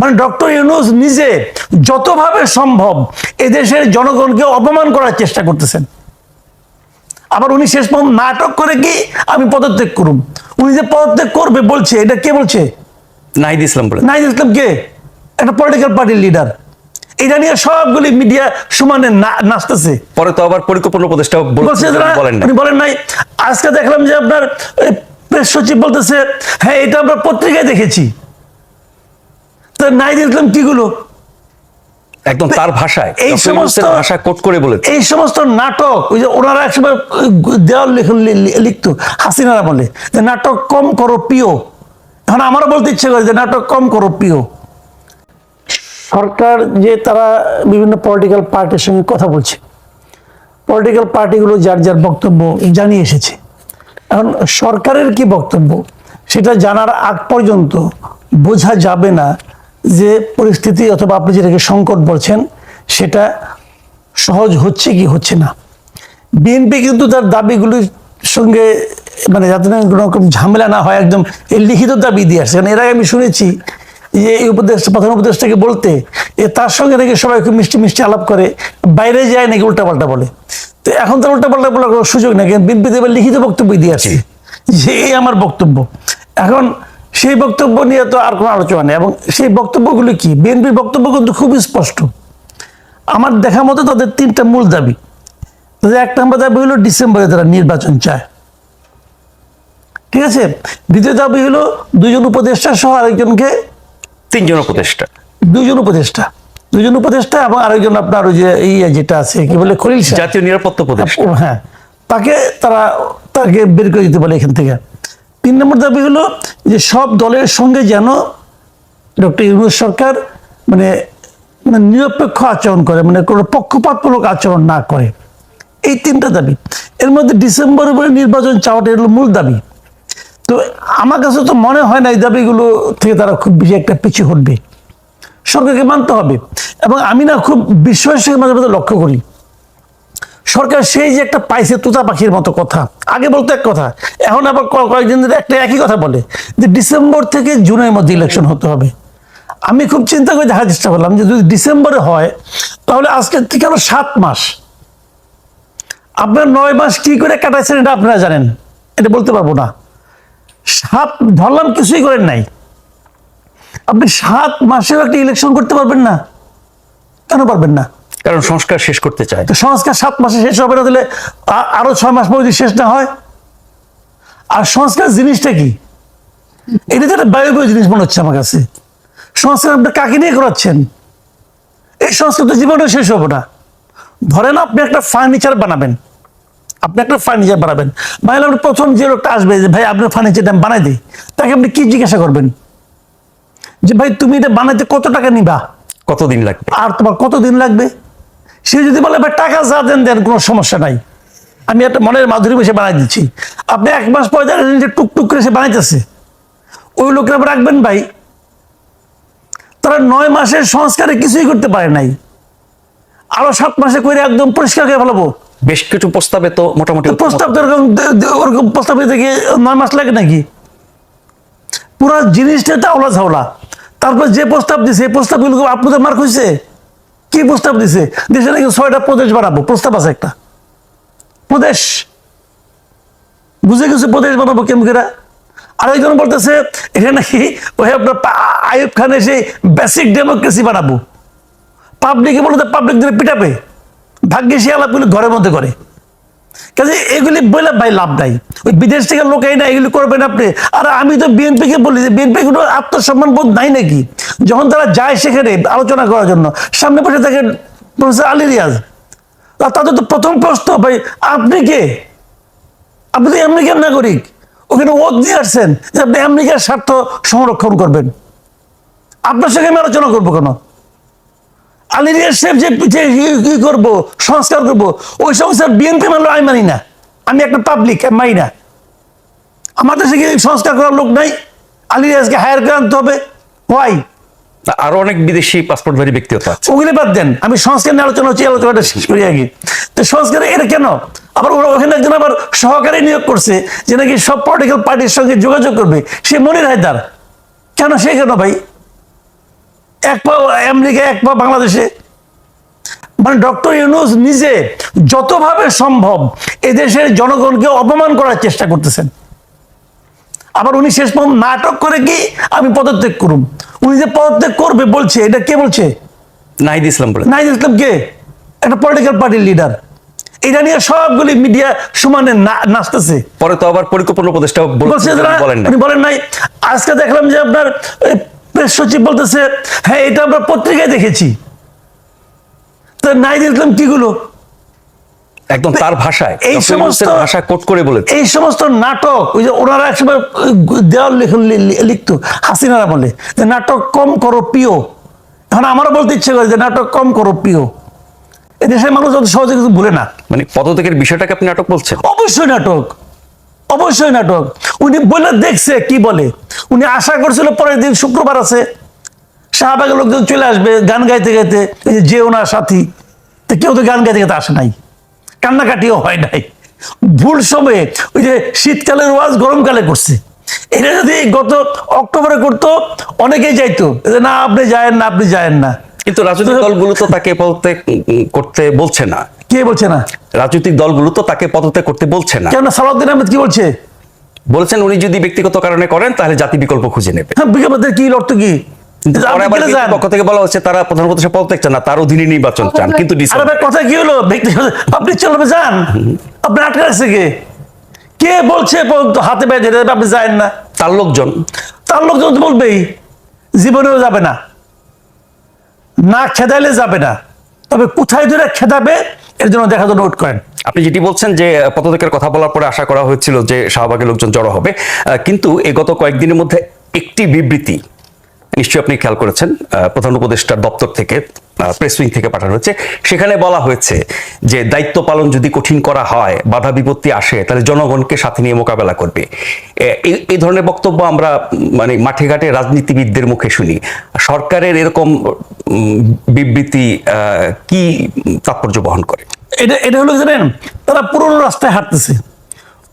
মানে ডক্টর ইউনুস নিজে যতভাবে সম্ভব এদেশের জনগণকে অপমান করার চেষ্টা করতেছেন। আবার উনি শেষ পর্যন্ত নাটক করে কি আমি পদত্যাগ করুম। উনি যে পদত্যাগ করবে বলছে এটা কে বলছে? নাহিদ ইসলাম বলে নাইজ ইসলাম কে? একটা পলিটিক্যাল পার্টির লিডার এটা নিয়ে সবগুলি মিডিয়া সমানে নাচতেছে। পরে তো আবার পরিকল্পনা উপদেষ্টা উনি বলেন নাই। আজকে দেখলাম যে আপনার প্রেস সচিব বলতেছে হ্যাঁ এটা আমরা পত্রিকায় দেখেছি। তো নাইদ ইসলাম কিগুলো? একদম তার ভাষায় এই সমস্ত ইউনূসের ভাষা কোট করে বলেছে। এই সমস্ত নাটক ওই যে ওনারা একসময় দেওয়াল লেখন লিখতো হাসিনারা বলে যে নাটক কম করো প্রিয় এখন আমারও বলতে ইচ্ছে করে যে নাটক কম করো প্রিয় সরকার যে তারা বিভিন্ন পলিটিক্যাল পার্টির সঙ্গে কথা বলছে পলিটিক্যাল পার্টিগুলো যার যার বক্তব্য জানিয়ে এসেছে। এখন সরকারের কি বক্তব্য? সেটা জানার আগ পর্যন্ত বোঝা যাবে না যে পরিস্থিতি অথবা আপনি যেটাকে সংকট বলছেন, সেটা সহজ হচ্ছে কি হচ্ছে না? বিএনপি কিন্তু তার দাবিগুলির সঙ্গে মানে যাতে কোনো রকম ঝামেলা না হয়, একদম এই লিখিত দাবি দিয়ে আসছে। কারণ এর আগে আমি শুনেছি যে এই উপদেশ প্রধান উপদেশটাকে বলতে এ তার সঙ্গে নাকি সবাই খুব মিষ্টি মিষ্টি আলাপ করে, বাইরে যায় নাকি উল্টাপাল্টা বলে। তো এখন তার উল্টাপাল্টা বলার কোনো সুযোগ নেই, কিন্তু বিএনপি এবার লিখিত বক্তব্য দিয়ে আসছে, যে এই আমার বক্তব্য। এখন সেই বক্তব্য নিয়ে তো আর কোনো আলোচনা নেই। এবং সেই বক্তব্যগুলো কি? বিএনপির বক্তব্য কিন্তু খুবই স্পষ্ট। আমার দেখা মতো তাদের তিনটা মূল দাবি। তাদের এক নম্বর দাবি হলো ডিসেম্বরে তারা নির্বাচন চায়। ঠিক আছে? দ্বিতীয় দাবি হলো দুজন উপদেষ্টা সহ আরেকজনকে তিনজন উপদেষ্টা। দুজন উপদেষ্টা। দুজন উপদেষ্টা এবং আরেকজন আপনার ওই যে এই যেটা আছে কি বলে খলিল জাতীয় নিরাপত্তা উপদেষ্টা। হ্যাঁ তাকে তারা তাকে বের করে দিতে বলে এখান থেকে। তিন নম্বর দাবি হলো যে সব দলের সঙ্গে যেন ডক্টর ইউনুস সরকার মানে মানে নিরপেক্ষ আচরণ করে মানে কোনো পক্ষপাতমূলক আচরণ না করে। এই তিনটা দাবি। এর মধ্যে ডিসেম্বরে বলে নির্বাচন চাওয়াটা হলো মূল দাবি। তো আমার কাছে তো মনে হয় না এই দাবিগুলো থেকে তারা খুব বেশি একটা পিছু হটবে। সরকারকে মানতে হবে। এবং আমি না খুব বিশ্বাসের মাঝে মাঝে লক্ষ্য করি। সরকার সেই যে একটা পাইছে তুতা পাখির মতো কথা। আগে বলতো এক কথা, এখন আবার কয়েকদিন ধরে একটা একই কথা বলে যে ডিসেম্বর থেকে জুনের মধ্যে ইলেকশন হতে হবে। আমি খুব চিন্তা করে দেখার চেষ্টা করলাম যে যদি ডিসেম্বরে হয়, তাহলে আজকের থেকে আরও সাত মাস। আপনার নয় মাস কি করে কাটাইছেন এটা আপনারা জানেন, এটা বলতে পারব না। সাত, ধরলাম কিছুই করেন নাই। আপনি সাত মাসেও একটা ইলেকশন করতে পারবেন না। কেন পারবেন না? কারণ সংস্কার শেষ করতে চায়। তো সংস্কার সাত মাসে শেষ হবে না তাহলে আ- আরও ছয় মাস পর যদি শেষ না হয়? আর সংস্কার জিনিসটা কি? এটা তো একটা বায়ু জিনিস মনে হচ্ছে আমার কাছে। সংস্কার আপনি কাকে নিয়ে করাচ্ছেন এই সংস্কার তো জীবনে শেষ হবে না। ধরেন আপনি একটা ফার্নিচার বানাবেন। আপনি একটা ফার্নিচার বানাবেন। ভাই আপনি প্রথম যে লোকটা আসবে যে ভাই আপনার ফার্নিচারটা আমি বানাই দিই। তাকে আপনি কি জিজ্ঞাসা করবেন? যে ভাই তুমি এটা বানাইতে কত টাকা নিবা? কতদিন লাগবে? আর তোমার কতদিন লাগবে? সে যদি বলে ভাই টাকা যা দেন দেন কোনো সমস্যা নাই। আমি একটা মনের মাধুরী বসে বানাই দিচ্ছি। আপনি এক মাস পরে দেখেন যে টুকটুক করে সে বানাইতেছে। ওই লোকের আবার রাখবেন ভাই। তারা নয় মাসের সংস্কারে কিছুই করতে পারে নাই। আরও সাত মাসে করে একদম পরিষ্কার করে ফেলাবো। বেশ কিছু প্রস্তাবে তো মোটামুটি প্রস্তাব তো দে- ওরকম প্রস্তাব গিয়ে নয় মাস লাগে নাকি? পুরো জিনিসটা চাওলা ঝাওলা। তারপর যে প্রস্তাব দিছে এই প্রস্তাবগুলো আপনাদের মার্ক হয়েছে কি প্রস্তাব দিছে? দেশে নাকি ছয়টা প্রদেশ বানাবো? প্রস্তাব আছে একটা। প্রদেশ। বুঝে গেছে প্রদেশ বানাবো কেমন করে? আরেকজন বলতেছে, এটা নাকি ওই আপনার আয়ুব খান এসে বেসিক ডেমোক্রেসি বানাবো। পাবলিকে বলতে পাবলিক দিলে পিটাবে। ভাগ্যে সে আলাপগুলো ঘরের মধ্যে করে। কাজে এগুলি বলে ভাই লাভ নাই। ওই বিদেশ থেকে লোক না এগুলি করবেন আপনি। আর আমি তো বিএনপি কে বলি যে বিএনপি কোনো আত্মসম্মান বোধ নাই নাকি? যখন তারা যায় সেখানে আলোচনা করার জন্য। সামনে বসে থাকে প্রফেসর আলী রিয়াজ। তাদের তো প্রথম প্রশ্ন, ভাই, আপনি কে? আপনি তো আমেরিকার নাগরিক। ওখানে ওত দিয়ে আসছেন যে আপনি আমেরিকার স্বার্থ সংরক্ষণ করবেন। আপনার সঙ্গে আমি আলোচনা করব কেন? আলিরিয়া শেফ যে ই করব সংস্কার করব ওই সংস্কার বিএনপি মানলো আমি মানি না। আমি একটা পাবলিক মানি না। আমার দেশে কি সংস্কার করার লোক নাই? আলিরিয়াজকে হায়ার করে আনতে হবে। হোয়াই আরও অনেক বিদেশি পাসপোর্টধারী ব্যক্তিগত আছে। ওগুলি বাদ দেন। আমি সংস্কার নিয়ে আলোচনা হচ্ছে আলোচনাটা শেষ করি আগে। তো সংস্কার এটা কেন? আবার ওরা ওখানে একজন আবার সহকারী নিয়োগ করছে যে নাকি সব পলিটিক্যাল পার্টির সঙ্গে যোগাযোগ করবে। সে মনির হায়দার। কেন সে কেন ভাই? এক পা আমেরিকা এক পা বাংলাদেশে। মানে ডক্টর ইউনুস নিজে যতভাবে সম্ভব এদেশের জনগণকে অপমান করার চেষ্টা করতেছেন। আবার উনি শেষ পর্যন্ত নাটক করে কি আমি পদত্যাগ করুম। উনি যে পদত্যাগ করবে বলছে এটা কে বলছে? নাহিদ ইসলাম বলে। নাইজ ইসলাম কে? একটা পলিটিক্যাল পার্টির লিডার এটা নিয়ে সবগুলি মিডিয়া সমানে নাচতেছে। পরে তো আবার পরিকল্পনা উপদেষ্টা বলেন নাই। আজকে দেখলাম যে আপনার প্রেস সচিব বলতেছে হ্যাঁ এটা আমরা পত্রিকায় দেখেছি। তো নাইজ ইসলাম কিগুলো? একদম তার ভাষায় এই সমস্ত- ভাষা কোট করে বলেছে। এই সমস্ত নাটক ওই যে ওনারা একসময় দেওয়াল লিখতো হাসিনারা বলে যে নাটক কম করো প্রিয় এখন আমারও বলতে ইচ্ছে করে যে নাটক কম করো প্রিয় এদেশের মানুষ অত সহজে কিছু ভুলে না। মানে পদত্যাগের বিষয়টাকে আপনি নাটক বলছেন? অবশ্যই নাটক। অবশ্যই নাটক। উনি বলে দেখছে, কি বলে? উনি আশা করছিল পরের দিন শুক্রবার আছে। শাহবাগের লোকজন চলে আসবে, গান গাইতে গাইতে। যে ওনার সাথী, তো কেউ তো গান গাইতে গাইতে আসে নাই। কান্নাকাটিও হয় নাই। ভুল সময়ে ওই যে শীতকালের ওয়াজ গরমকালে করছে। এটা যদি গত অক্টোবরে করতো, অনেকেই যাইতো। না, আপনি যায়েন না, আপনি যায়েন না। কিন্তু রাজনৈতিক দলগুলো তো তাকে পদত্যাগ করতে বলছে না। কে বলছে না? রাজনৈতিক দলগুলো তো তাকে পদত্যাগ করতে বলছে না। কেন সালাউদ্দিন আহমেদ কি বলছে? বলেছেন উনি যদি ব্যক্তিগত কারণে করেন তাহলে জাতি বিকল্প খুঁজে নেবে। হ্যাঁ বিজ্ঞাপনের কি অর্থ কি। পক্ষ থেকে বলা হচ্ছে তারা পদত্যাগ চান না তার অধীনে নির্বাচন চান কিন্তু কথা কি হলো? ব্যক্তিগত আপনি চলবে যান। আপনি আটকে আছে কে? কে বলছে প- হাতে পায়ে যেতে আপনি যায়েন না। তার লোকজন। তার লোকজন তো বলবেই। জীবনেও যাবে না। না খেদাইলে যাবে না। তবে কোথায় ধরে খেদাবে, এর জন্য দেখা যাবে নোট করেন। আপনি যেটি বলছেন যে পদত্যাগের কথা বলার পরে আশা করা হয়েছিল যে, শাহবাগের লোকজন জড়ো হবে। কিন্তু এ গত কয়েকদিনের মধ্যে একটি বিবৃতি, নিশ্চয়ই আপনি খেয়াল করেছেন প্রধান উপদেষ্টার দপ্তর থেকে প্রেস উইং থেকে পাঠানো হচ্ছে। সেখানে বলা হয়েছে যে, দায়িত্ব পালন যদি কঠিন করা হয়, বাধা বিপত্তি আসে, তাহলে জনগণকে সাথে নিয়ে মোকাবেলা করবে। এই- ধরনের বক্তব্য আমরা মানে মাঠে ঘাটে রাজনীতিবিদদের মুখে শুনি। সরকারের এরকম বিবৃতি কি তাৎপর্য বহন করে? এটা এটা হলো জানেন তারা পুরনো রাস্তায় হাঁটতেছে।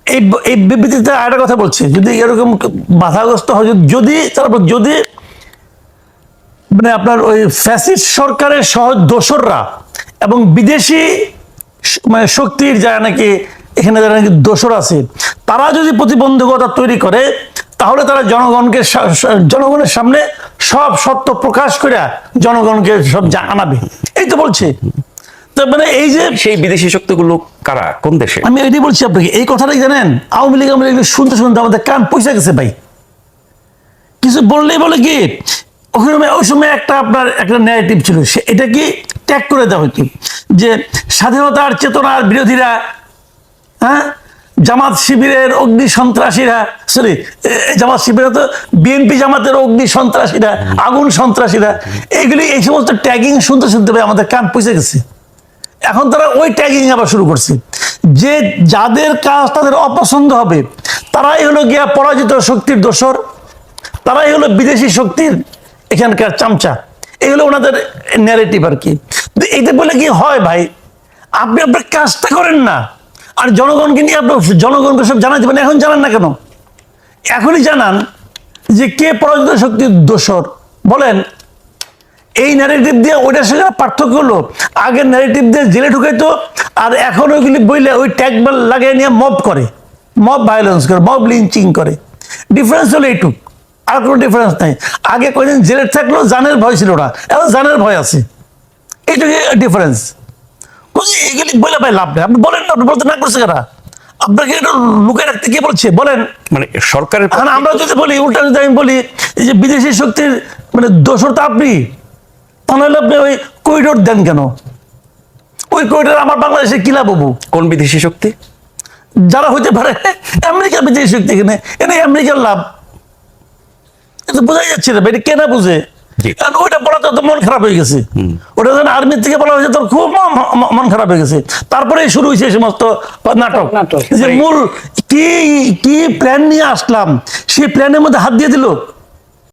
এই এই বিবৃতিতে আরেকটা কথা বলছে, যদি এরকম বাধাগ্রস্ত হয় যদি, তারপর যদি মানে আপনার ওই ফ্যাসিস্ট সরকারের সহজ দোসররা এবং বিদেশি মানে শক্তির যারা নাকি এখানে যারা নাকি দোসর আছে তারা যদি প্রতিবন্ধকতা তৈরি করে তাহলে তারা জনগণকে জনগণের সামনে সব সত্য প্রকাশ করে জনগণকে সব জানাবে। এই তো বলছে। মানে এই যে সেই বিদেশি শক্তিগুলো কারা? কোন দেশে? আমি এটাই বলছি আপনাকে এই কথাটাই জানেন? আওয়ামী লীগ আওয়ামী লীগ শুনতে শুনতে আমাদের কান পয়সা গেছে ভাই। কিছু বললেই বলে কি? ওখানে ওই সময় একটা আপনার একটা ন্যারেটিভ ছিল, সে এটা কি ত্যাগ করে দেওয়া হতো যে স্বাধীনতার চেতনার বিরোধীরা হ্যাঁ? জামাত শিবিরের অগ্নি সন্ত্রাসীরা সরি জামাত শিবিরে তো বিএনপি জামাতের অগ্নি সন্ত্রাসীরা, আগুন সন্ত্রাসীরা এইগুলি এই সমস্ত ট্যাগিং শুনতে শুনতে ভাই আমাদের কান পয়সা গেছে। এখন তারা ওই ট্যাগিং আবার শুরু করছে। যে যাদের কাজ তাদের অপছন্দ হবে, তারাই হলো গিয়া পরাজিত শক্তির দোসর তারাই হলো বিদেশি শক্তির এখানকার চামচা এই হলো ওনাদের ন্যারেটিভ আর কি। এতে বলে কি হয় ভাই, আপনি আপনার কাজটা করেন না, আর জনগণকে নিয়ে আপনার জনগণকে সব জানাতে পারেন এখন জানান না কেন? এখনই জানান যে কে পরাজিত শক্তির দোসর বলেন, এই ন্যারেটিভ দিয়ে ওইটার সঙ্গে পার্থক্য হলো। আগের ন্যারেটিভ দিয়ে জেলে ঢুকাইতো, আর এখন ওইগুলি বইলে ওই ট্যাগ লাগিয়ে নিয়ে মব করে। মব ভায়োলেন্স করে মব লিঞ্চিং করে। ডিফারেন্স হলো এইটুক। আর কোনো ডিফারেন্স নাই। আগে কয়দিন জেলে থাকলেও জানের ভয় ছিল না এখন জানের ভয় আছে। এইটুকু ডিফারেন্স এগুলি বলে ভাই লাভ নেই। আপনি বলেন না আপনি বলতে না করছে কারা আপনাকে এটা লুকিয়ে রাখতে কে বলছে? বলেন। মানে সরকারের আমরা যদি বলি উল্টা যদি আমি বলি এই যে বিদেশি শক্তির মানে দোষর তো আপনি তাহলে আপনি ওই করিডোর দেন কেন? ওই করিডোর আমার বাংলাদেশে কি লাভ হব? কোন বিদেশি শক্তি? যারা হইতে পারে আমেরিকা বিদেশি শক্তি এখানে এটা আমেরিকার লাভ। বোঝাই যাচ্ছে না এটা কেনা বুঝে। কারণ ওইটা পড়াতে তো মন খারাপ হয়ে গেছে। ওটা যখন আর্মির থেকে বলা হয়েছে তোর খুব মন- খারাপ হয়ে গেছে। তারপরে শুরু হয়েছে সমস্ত নাটক। নাটক। যে মূল কি কি প্ল্যান নিয়ে আসলাম সেই প্ল্যানের মধ্যে হাত দিয়ে দিল?